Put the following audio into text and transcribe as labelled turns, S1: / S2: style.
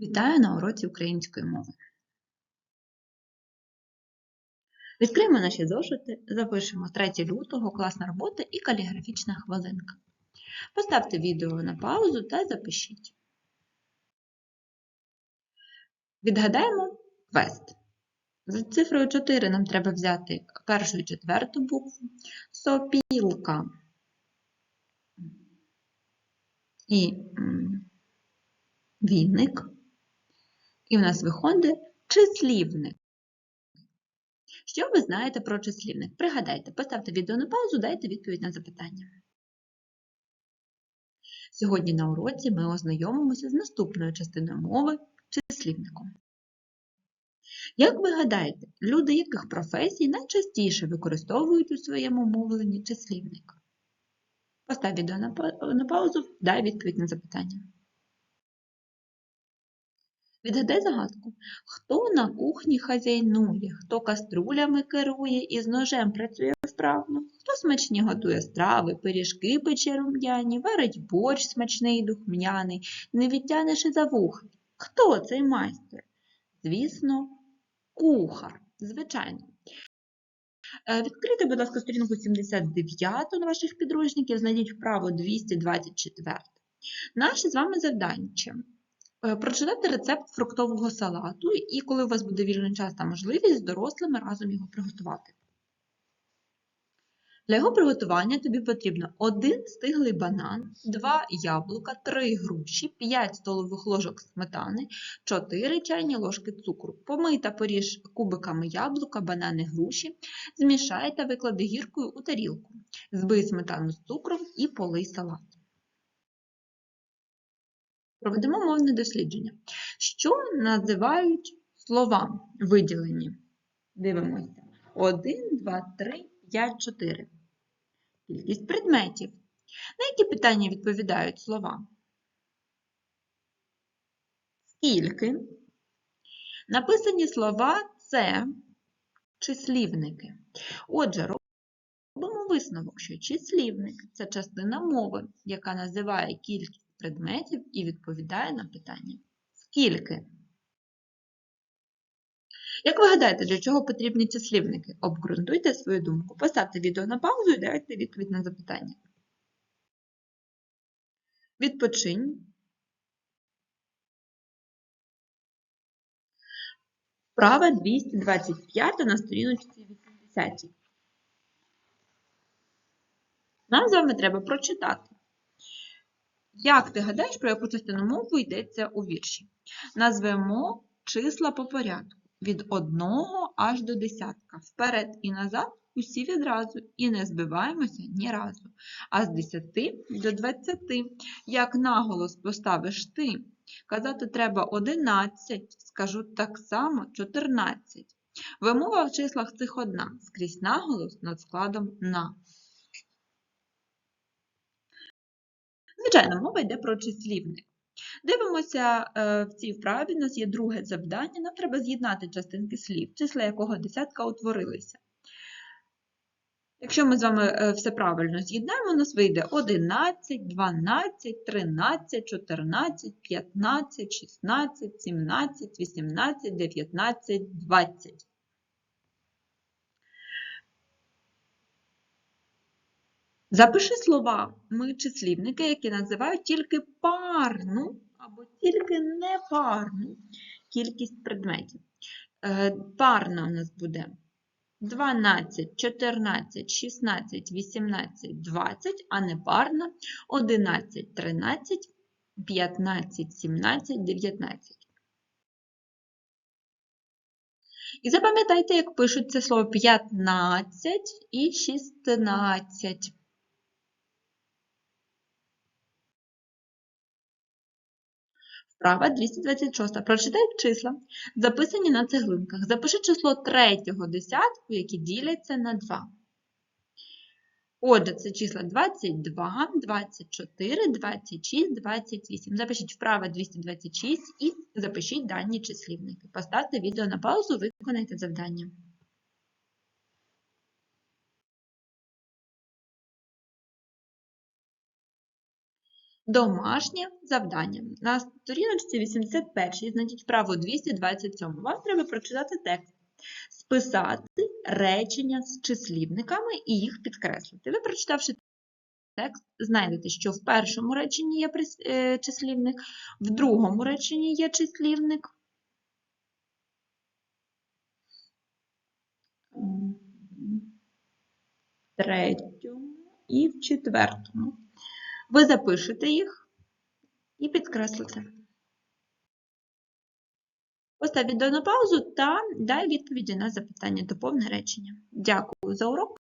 S1: Вітаю на уроці української мови. Відкриємо наші зошити, запишемо 3 лютого, класна робота і каліграфічна хвилинка. Поставте відео на паузу та запишіть. Відгадаємо квест. За цифрою 4 нам треба взяти першу і четверту букву сопілка. І віник. І в нас виходить числівник. Що ви знаєте про числівник? Пригадайте, поставте відео на паузу, дайте відповідь на запитання. Сьогодні на уроці ми ознайомимося з наступною частиною мови числівником. Як ви гадаєте, люди яких професій найчастіше використовують у своєму мовленні числівник? Постав відео на паузу, дай відповідь на запитання. Відгадай загадку. Хто на кухні хазяйнує, хто каструлями керує і з ножем працює вправно, хто смачні готує страви, пиріжки пече рум'яні, варить борщ смачний духмяний, не відтянеш і за вуха. Хто цей майстер? Звісно, кухар, звичайно. Е, Відкрийте, будь ласка, сторінку 79 на ваших підручників, знайдіть вправо 224. Наше з вами завданче Е, прочитати рецепт фруктового салату, і коли у вас буде вільний час та можливість, з дорослими разом його приготувати. Для його приготування тобі потрібно 1 стиглий банан, 2 яблука, 3 груші, 5 столових ложок сметани, 4 чайні ложки цукру. Помий та поріж кубиками яблука, банани, груші, змішай та виклади гіркою у тарілку. Збий сметану з цукром і полий салат. Проведемо мовне дослідження. Що називають слова виділені? Дивимося. 1, 2, 3, 5, 4. Кількість предметів. На які питання відповідають слова? Скільки? Написані слова це числівники. Отже, робимо висновок, що числівник це частина мови, яка називає кількість предметів і відповідає на питання скільки. Як ви гадаєте, для чого потрібні числівники? Обґрунтуйте свою думку. Поставте відео на паузу і дайте відповідь на запитання. Відпочинь. Вправа 225 на сторіночці 80. Нам з вами треба прочитати. Як ти гадаєш, про яку частину мови йдеться у вірші? Назвемо числа по порядку від 1 аж до десятка. Вперед і назад усі відразу. І не збиваємося ні разу. А з 10 до 20. Як наголос поставиш ти? Казати треба 11, скажу так само 14. Вимова в числах цих одна. Скрізь наголос над складом на. Звичайно, мова йде про числівник. Дивимося е, в цій вправі, у нас є друге завдання, нам треба з'єднати частинки слів, числа якого десятка утворилися. Якщо ми з вами е, все правильно з'єднаємо, у нас вийде 11, 12, 13, 14, 15, 16, 17, 18, 19, 20. Запиши слова ми числівники, які називають тільки парну або тільки непарну кількість предметів. Е, Парна у нас буде 12, 14, 16, 18, 20, а непарна 11, 13, 15, 17, 19. І запам'ятайте, як пишуть це слово 15 і 16. Вправа 226. Прочитай числа, записані на цеглинках. Запиши число третього десятку, які діляться на 2. Отже, це числа 22, 24, 26, 28. Запишіть вправо 226 і запишіть дані числівники. Поставте відео на паузу, виконайте завдання. Домашнє завдання. На сторіночці 81 знайдіть право 227. Вам треба прочитати текст. Списати речення з числівниками і їх підкреслити. Ви, прочитавши текст, знайдете, що в першому реченні є е, числівник, в другому реченні є числівник. В третьому і в четвертому. Ви запишете їх і підкреслите. Постав відео на паузу та дай відповіді на запитання, доповне речення. Дякую за урок.